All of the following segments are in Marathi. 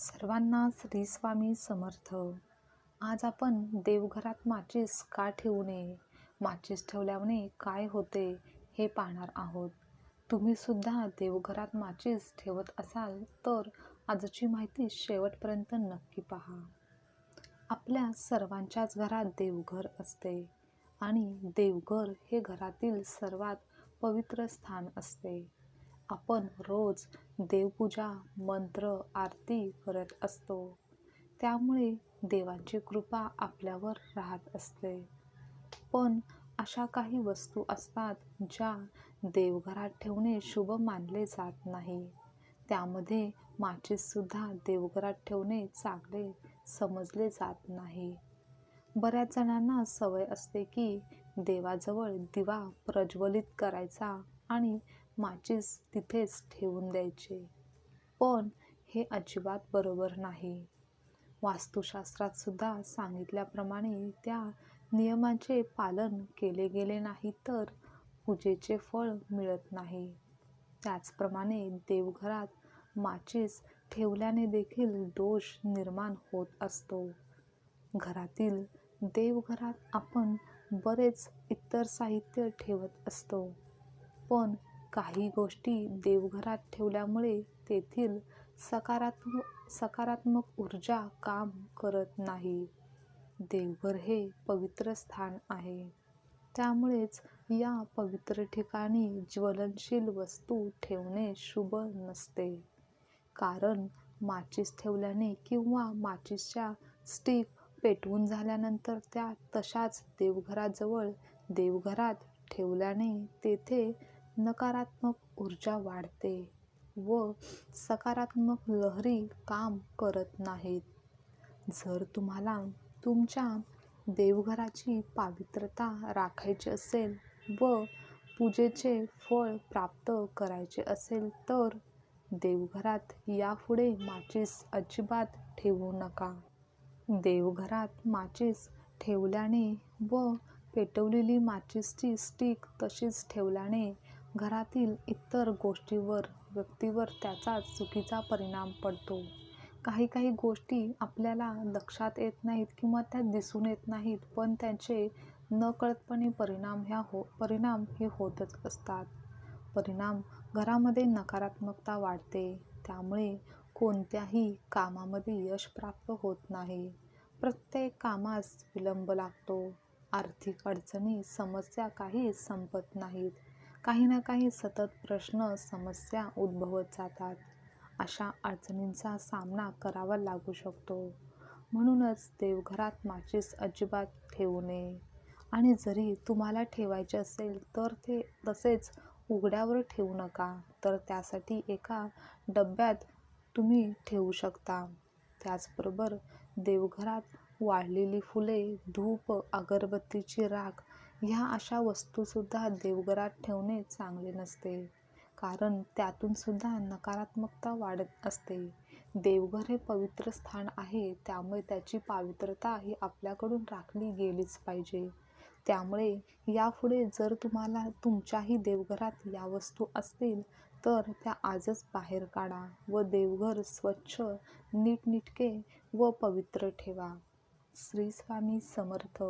सर्वांना श्री स्वामी समर्थ. आज आपण देवघरात माचीस का ठेवू नये? माचीस ठेवल्याने काय होते हे पाहणार आहोत. तुम्ही सुद्धा देवघरात माचीस ठेवत असाल तर आजची माहिती शेवटपर्यंत नक्की पहा. आपल्या सर्वांच्याच घरात देवघर असते आणि देवघर हे घरातील सर्वात पवित्र स्थान असते. आपण रोज देवपूजा मंत्र आरती करत असतो. त्यामुळे देवाची कृपा आपल्यावर राहत असते. पण अशा काही वस्तू असतात ज्या देवघरात ठेवणे शुभ मानले जात नाही. त्यामध्ये माचीससुद्धा देवघरात ठेवणे चांगले समजले जात नाही. बऱ्याच जणांना सवय असते की देवाजवळ दिवा प्रज्वलित करायचा आणि माचीस तिथेच ठेवून द्यायचे. पण हे अजिबात बरोबर नाही. वास्तुशास्त्रात सुद्धा सांगितल्याप्रमाणे त्या नियमाचे पालन केले गेले नाही तर पूजेचे फळ मिळत नाही. त्याचप्रमाणे देवघरात माचीस ठेवल्याने देखील दोष निर्माण होत असतो. घरातील देवघरात आपण बरेच इतर साहित्य ठेवत असतो. पण काही गोष्टी देवघरात ठेवल्यामुळे तेथील सकारात्मक सकारात्मक ऊर्जा काम करत नाही. देवघर हे पवित्र स्थान आहे. त्यामुळेच या पवित्र ठिकाणी ज्वलनशील वस्तू ठेवणे शुभ नसते. कारण माचीस ठेवल्याने किंवा माचीसच्या स्टिक पेटवून झाल्यानंतर त्या तशाच देवघराजवळ देवघरात ठेवल्याने तेथे नकारात्मक ऊर्जा वाढते व सकारात्मक लहरी काम करत नाहीत. जर तुम्हाला तुमच्या देवघराची पावित्रता राखायची असेल व पूजेचे फळ प्राप्त करायचे असेल तर देवघरात यापुढे माचीस अजिबात ठेवू नका. देवघरात माचीस ठेवल्याने व पेटवलेली माचीसची स्टिक तशीच ठेवल्याने घरातील इतर गोष्टीवर व्यक्तीवर त्याचा चुकीचा परिणाम पडतो. काही काही गोष्टी आपल्याला लक्षात येत नाहीत किंवा त्या दिसून येत नाहीत पण त्यांचे नकळतपणे परिणाम ह्या हो परिणाम हे होतच असतात. परिणाम घरामध्ये नकारात्मकता वाढते. त्यामुळे कोणत्याही कामामध्ये यश प्राप्त होत नाही. प्रत्येक कामास विलंब लागतो. आर्थिक अडचणी समस्या काही संपत नाहीत. काही ना काही सतत प्रश्न समस्या उद्भवत जातात. अशा अडचणींचा सामना करावा लागू शकतो. म्हणूनच देवघरात माचीस अजिबात ठेवू नये. आणि जरी तुम्हाला ठेवायचे असेल तर ते तसेच उघड्यावर ठेवू नका. तर त्यासाठी एका डब्यात तुम्ही ठेवू शकता. त्याचबरोबर देवघरात वाढलेली फुले धूप अगरबत्तीची राख ह्या अशा वस्तूसुद्धा देवघरात ठेवणे चांगले नसते. कारण त्यातूनसुद्धा नकारात्मकता वाढत असते. देवघर हे पवित्र स्थान आहे त्यामुळे त्याची पावित्रता ही आपल्याकडून राखली गेलीच पाहिजे. त्यामुळे यापुढे जर तुम्हाला तुमच्याही देवघरात या वस्तू असतील तर त्या आजच बाहेर काढा व देवघर स्वच्छ नीटनिटके व पवित्र ठेवा. श्री स्वामी समर्थ.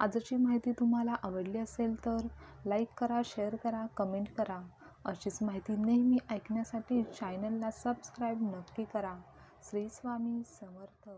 आजची माहिती तुम्हाला आवडली असेल तर लाईक करा शेअर करा कमेंट करा. अशीच माहिती नेहमी ऐकण्यासाठी चॅनलला सबस्क्राईब नक्की करा. श्री स्वामी समर्थ.